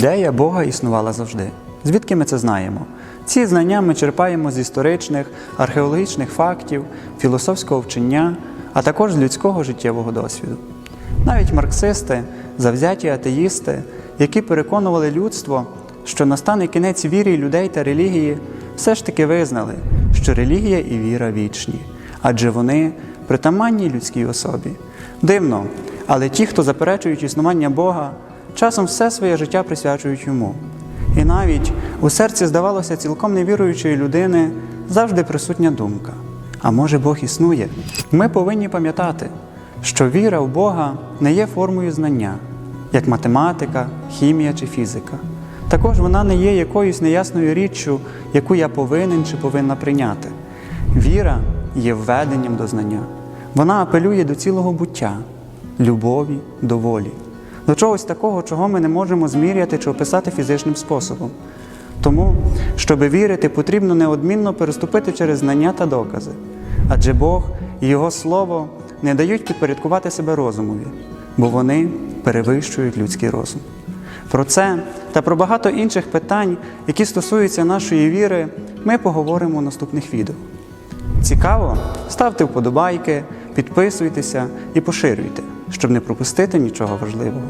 Ідея Бога існувала завжди. Звідки ми це знаємо? Ці знання ми черпаємо з історичних, археологічних фактів, філософського вчення, а також з людського життєвого досвіду. Навіть марксисти, завзяті атеїсти, які переконували людство, що настане кінець вірі людей та релігії, все ж таки визнали, що релігія і віра вічні, адже вони притаманні людській особі. Дивно, але ті, хто заперечують існування Бога, часом все своє життя присвячують йому. І навіть у серці, здавалося, цілком невіруючої людини завжди присутня думка. А може Бог існує? Ми повинні пам'ятати, що віра в Бога не є формою знання, як математика, хімія чи фізика. Також вона не є якоюсь неясною річчю, яку я повинен чи повинна прийняти. Віра є введенням до знання. Вона апелює до цілого буття, любові, до волі, до чогось такого, чого ми не можемо зміряти чи описати фізичним способом. Тому, щоби вірити, потрібно неодмінно переступити через знання та докази, адже Бог і Його Слово не дають підпорядкувати себе розумові, бо вони перевищують людський розум. Про це та про багато інших питань, які стосуються нашої віри, ми поговоримо у наступних відео. Цікаво? Ставте вподобайки, підписуйтеся і поширюйте, щоб не пропустити нічого важливого.